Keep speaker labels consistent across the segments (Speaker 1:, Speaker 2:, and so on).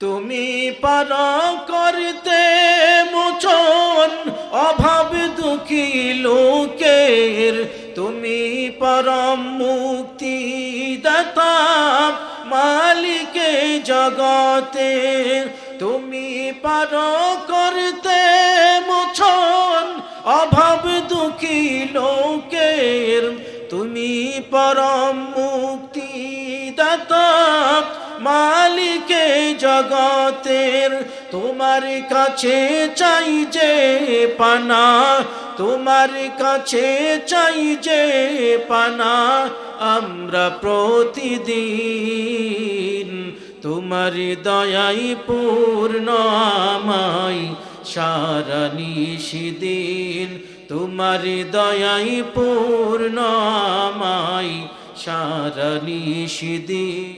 Speaker 1: তুমি পার করতে মোচন অভাব দুঃখী লোকের। তুমি পরম মুক্তি দাতা মালিকে জগতে তুমি পার করতে মোচন অভাব দুঃখী লোকের। তুমি পরম মুক্তি দাতা মালিকে জগতের, তোমার কাছে চাই যে পানা, তোমার কাছে চাই যে পানা, আমরা প্রতিদিন তোমার দয়াই পূর্ণ আমায়, সারা নিশিদিন তোমার দয়াই পূর্ণ আমায়, সারা নিশিদিন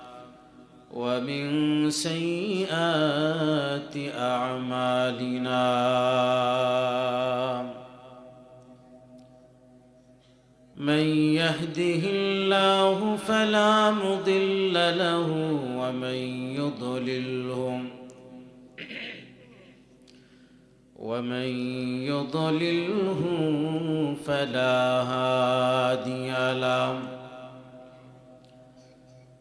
Speaker 1: ومن سيئات أعمالنا. من يهده الله فلا مضل له ومن يضلله ومن يضلله فلا هادي له.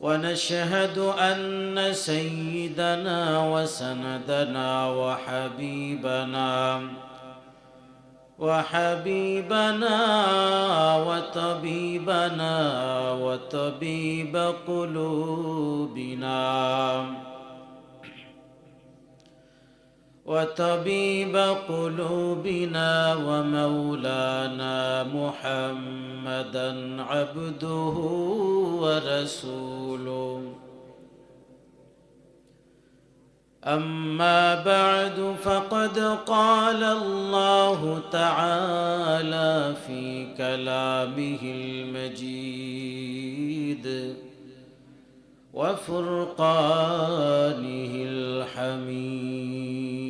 Speaker 1: ونشهد أن سيدنا وسندنا وحبيبنا وحبيبنا وطبيبنا وطبيب قلوبنا وطبيب قلوبنا ومولانا محمدا عبده ورسوله. أما بعد فقد قال الله تعالى في كلامه المجيد وفرقانه الحميد.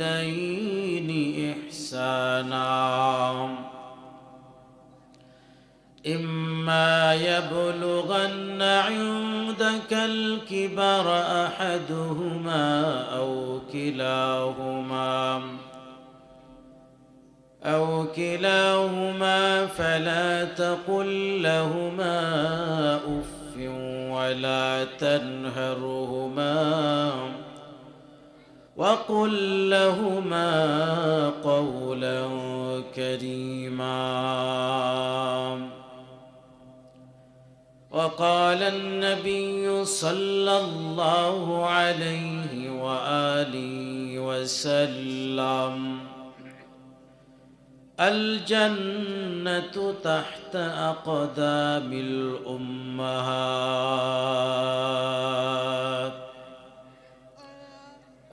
Speaker 1: وبالوالدين إحسانا. إما يبلغن عندك الكبر أحدهما أو كلاهما أو كلاهما فلا تقل لهما أف ولا تنهرهما. وقل لهما قولا كريما. وقال النبي صلى الله عليه وآله وسلم الجنة تحت أقدام الأمهات.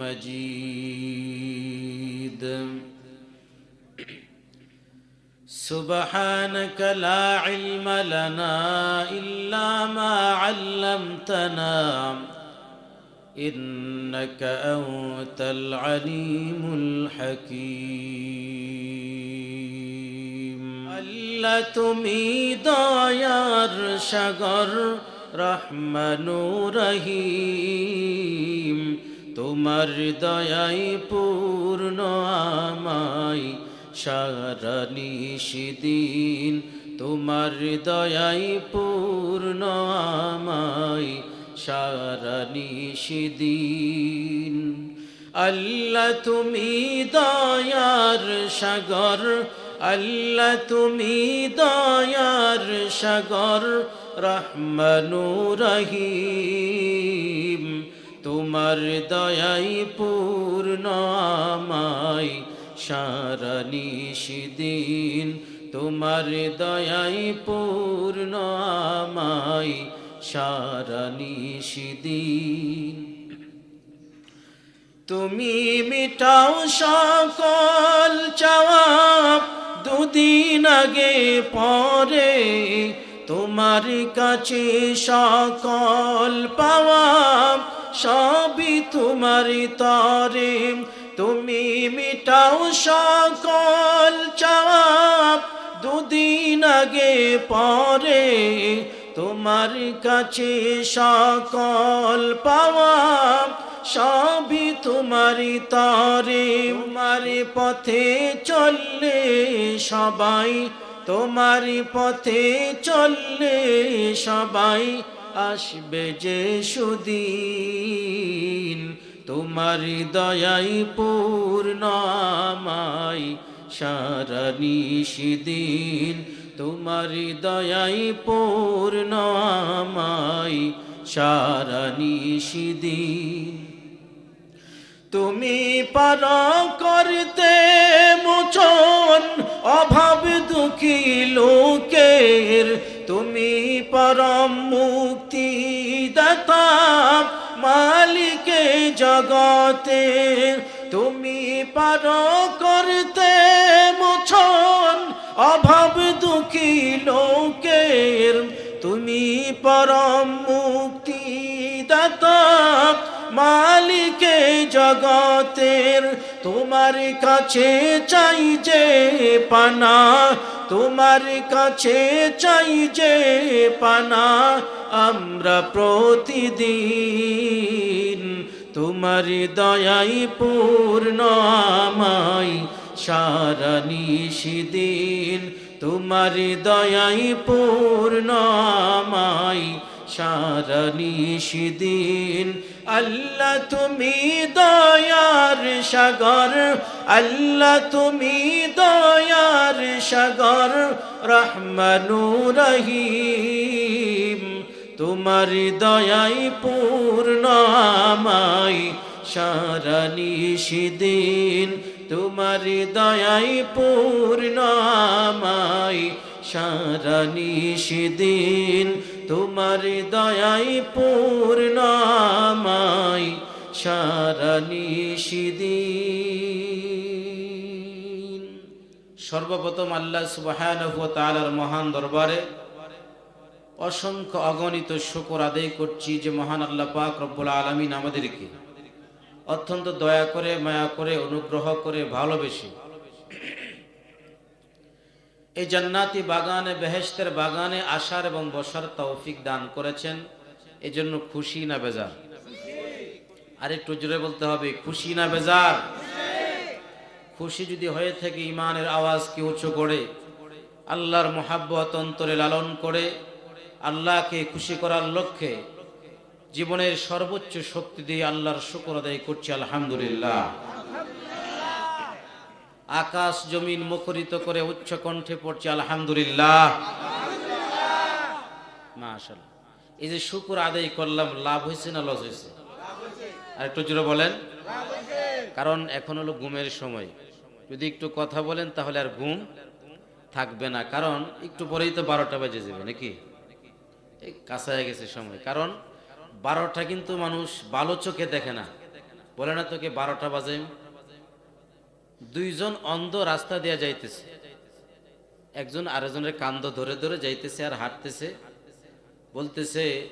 Speaker 1: مجيد سبحانك لا علم لنا إلا ما علمتنا إنك أنت العليم الحكيم ألا تميد يا شجر رحمن رحيم তোমার দয়াই পূর্ণ আমায়, সারা নিশিদিন। তোমার দয়াই পূর্ণ আমায়, সারা নিশিদিন। আল্লাহ তুমি দয়ার সাগর, আল্লাহ তুমি দয়ার সাগর রহমানু রহিম। তোমার দয়াই পূর্ণ আমায়, সারা নিশিদিন। তোমার দয়াই পূর্ণ আমায়, সারা নিশিদিন। তুমি মিটাও সকল চাওয়া দুদিন আগে পরে। তোমার কাছে সকল পাওয়া সবই তোমার তরে। তুমি মিটাও সকল চাওয়া দুদিন আগে পরে। তোমার কাছে সকল পাওয়া সবই তোমারি তরে। তোমার পথে চললে সবাই, তোমার পথে চললে সবাই আসবে যে সুদিন, তোমার দয়াই পূর্ণ আমায় সারা তোমার দয়াই পূর্ণ আমায় সারা তুমি পার করতে মোচন অভাব দুঃখী লোকের, তুমি পরম দাতা মালিকে জগতে তুমি পার করতে মোছন অভাব দুঃখী লোকের। তুমি পরম মুক্তি দাতা মালিকে জগতের। তোমার কাছে চাই যে পানা, তোমার কাছে চাই যে পানা আমরা প্রতিদিন তোমার দয়াই পূর্ণ আমায়। সারা নিশিদিন তোমার দয়াই পূর্ণ আমায়। সারা নিশিদিন আল্লাহ তুমি দয়ার সাগর, আল্লাহ তুমি দয়ার সাগর রহমানু রহিম। তোমার দয়াই পূর্ণ আমায় সারা নিশিদিন। তোমার দয়াই পূর্ণ আমায় সারা নিশিদিন। তোমার দয়াই পূর্ণ আমায় সারা নিশিদিন। সর্বপ্রথম আল্লাহ ওয়া মহান দরবারে অসংখ্য অগণিত শুকর আদায় করছি যে মহান আল্লাহ পাক রব্বুল আলমিন আমাদেরকে। অত্যন্ত দয়া করে, মায়া করে, অনুগ্রহ করে ভালোবেসে। এই জান্নাতি বাগানে, বেহেশতের বাগানে আসার এবং বসার তৌফিক দান করেছেন। এজন্য খুশি না বেজার? আর একটু জোরে বলতে হবে, খুশি না বেজার? খুশি যদি হয়ে থাকে, ইমানের আওয়াজকে উঁচু করে? আল্লাহর মোহাব্বত অন্তরে লালন করে। আল্লাহকে খুশি করার লক্ষ্যে জীবনের সর্বোচ্চ শক্তি দিয়ে আল্লাহর শুকর আদায় করছি, আলহামদুলিল্লাহ। আকাশ জমিন মুখরিত করে উচ্চ কণ্ঠে পড়ছি, আলহামদুলিল্লাহ। এই যে শুকুর আদায় করলাম, লাভ হয়েছে না লস হয়েছে? আর একটু জোরে বলেন। কারণ এখন হলো ঘুমের সময়। যদি একটু কথা বলেন তাহলে আর ঘুম থাকবে না। কারণ একটু পরেই তো বারোটা বাজে যাবে, নাকি? এই কাঁচা হয়ে গেছে সময়। কারণ বারোটা কিন্তু মানুষ ভালো চোখে দেখে না। বলে না তোকে বারোটা বাজে? দুইজন অন্ধ রাস্তা দিয়া যাইতেছে। একজন আরেকজনের কান্দ ধরে ধরে যাইতেছে আর হাঁটতেছে। বলতেছে,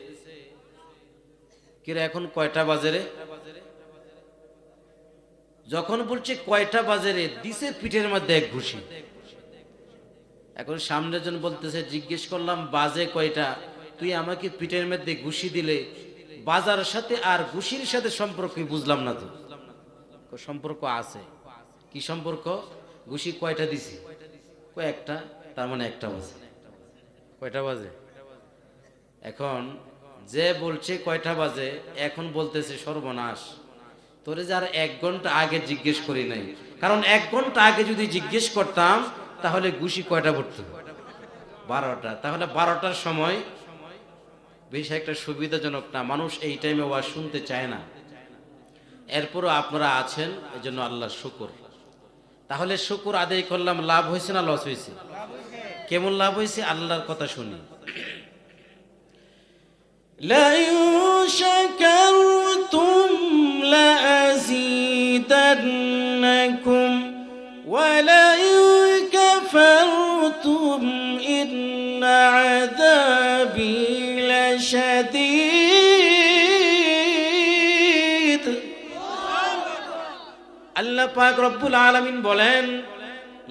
Speaker 1: কিরে, এখন কয়টা বাজে রে? যখন বলছে কয়টা বাজে রে, দিছে পিঠের মধ্যে এক ঘুষি। এখন সামনে জন বলতেছে, জিজ্ঞেস করলাম, বাজে কয়টা? তুই আমাকে পিঠের মধ্যে ঘুষি দিলে বাজার সাথে আর ঘুষির সাথে সম্পর্ক বুঝলাম না তো? সম্পর্ক আছে। কি সম্পর্ক? ঘুষি কয়টা দিছি? কয়েকটা তার মানে একটা বাজে। কয়টা বাজে? এখন যে বলছে কয়টা বাজে, এখন বলতেছে সর্বনাশ। তোরে যার এক ঘণ্টা আগে জিজ্ঞেস করি নাই। কারণ এক ঘণ্টা আগে যদি জিজ্ঞেস করতাম, তাহলে ঘুষি কয়টা পড়তো বারোটা। তাহলে বারোটার সময় বেশ একটা সুবিধাজনক না, মানুষ এই টাইমে ওয়াজ শুনতে চায় না। এরপরও আপনারা আছেন এই জন্য আল্লাহ শুকুর। তাহলে শুকুর আদায় করলাম, লাভ হয়েছে না লস হয়েছে? কেমন লাভ হয়েছে? আল্লাহর কথা শুনি। পাক রব্বুল আলামিন বলেন,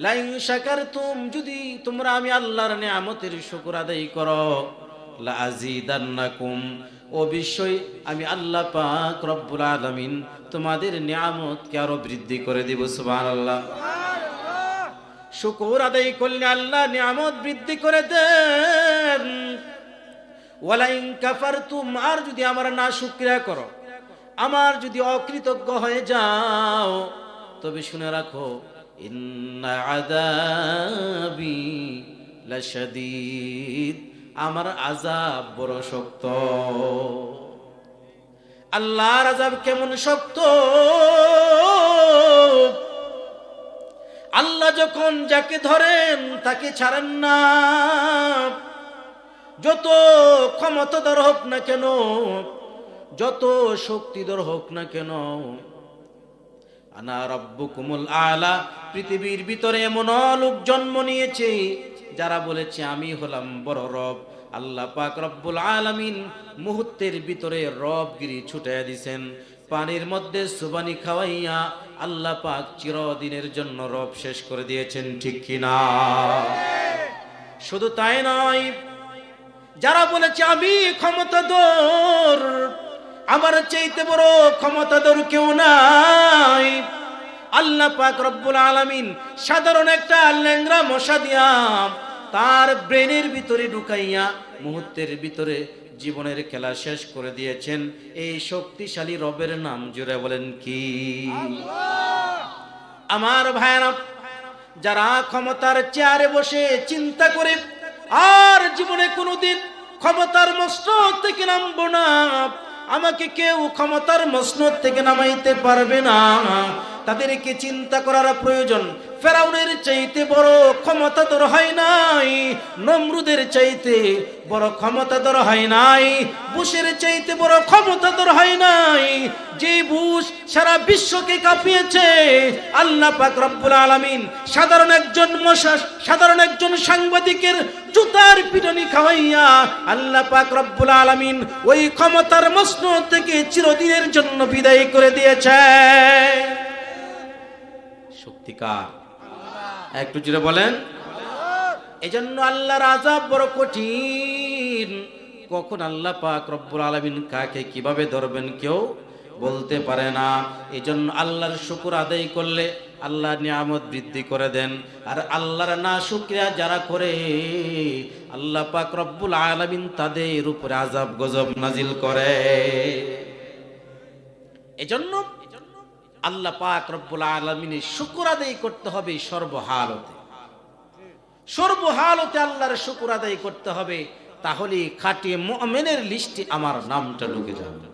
Speaker 1: লাইন শাকারতুম, যদি তোমরা আমি আল্লাহর নিয়ামতের শুকর আদায় করো লা আজিদান্নাকুম অবশ্যই আমি আল্লাহ পাক রব্বুল আলামিন তোমাদের নিয়ামতকে আরও বৃদ্ধি করে দিব, সুবহানাল্লাহ। শুকুর আদায় করলে আল্লাহ নিয়ামত বৃদ্ধি করে দেন। ওয়ালাইন কাফারতুম, আর যদি আমার না শুক্রিয়া করো, আমার যদি অকৃতজ্ঞ হয়ে যাও তবে শুনে রাখো লাশাদীদ আমার আজাব বড় শক্ত। আল্লাহর আজাব কেমন শক্ত? আল্লাহ যখন যাকে ধরেন, তাকে ছাড়েন না। যত ক্ষমতাধর হোক না কেন, যত শক্তিধর হোক না কেন আনা রব্বুকুমুল আলা, পৃথিবীর ভিতরে এমন লোক জন্ম নিয়েছে, যারা বলেছে, আমি হলাম বড় রব। আল্লাহ পাক রব্বুল আলামিন মুহূর্তের ভিতরে রবগিরি ছুটাইয়া দিছেন। পানির মধ্যে সুবানি খাওয়াইয়া আল্লাহ পাক চিরদিনের জন্য রব শেষ করে দিয়েছেন, ঠিক কিনা? শুধু তাই নয়, যারা বলেছে, আমি ক্ষমতাধর আমার চাইতে বড় ক্ষমতাধর কেউ নাই। আল্লাহ পাক রব্বুল আলামিন সাধারণ একটা ল্যাংরা মশা দিয়া তার ব্রেনের ভিতরে ঢুকাইয়া মুহূর্তের ভিতরে জীবনের খেলা শেষ করে দিয়েছেন। এই শক্তিশালী রবের নাম জুড়ে বলেন কি? আমার ভাইরা যারা ক্ষমতার চেয়ারে বসে চিন্তা করে আর জীবনে কোনোদিন ক্ষমতার মস্ত থেকে নামবো না। আমাকে কেউ ক্ষমতার মসনদ থেকে নামাইতে পারবে না। তাদেরকে চিন্তা করার প্রয়োজন। ফেরাউনের চাইতে বড় ক্ষমতা তোর হয় নাই। নমরুদের চাইতে বড় ক্ষমতা তোর হয় নাই। বুশের চাইতে বড় ক্ষমতা তোর হয় নাই। যে বুশ সারা বিশ্বকে কাঁপিয়েছে, আল্লাহ পাক রব্বুল আলামিন সাধারণ একজন মশা সাধারণ একজন সাংবাদিকের জুতার পিটনি খাওয়াইয়া আল্লাহ পাক রব্বুল আলামিন ওই ক্ষমতার মসনদ থেকে চিরদিনের জন্য বিদায় করে দিয়েছে। শক্তিকার একটু জুড়ে বলেন। এজন্য আল্লাহর আজাব বড় কঠিন। কখন আল্লাহ পাক রব্বুল আলামিন কাকে কীভাবে ধরবেন কেউ বলতে পারে না। এই জন্য আল্লাহর শুকুর আদায় করলে আল্লাহ নিয়ামত বৃদ্ধি করে দেন। আর আল্লাহর না শুক্রিয়া যারা করে, আল্লাহ পাক রব্বুল আলামিন তাদের উপরে আজাব গজব নাজিল করে। এজন্য আল্লাহ পাক রব্বুল আলমিনের শুকুর আদায় করতে হবে সর্বহালতে। সর্বহালতে আল্লাহর শুকুর আদায় করতে হবে তাহলে খাটিয়ে মুমিনের লিস্টে আমার নামটা ঢুকে যাবে।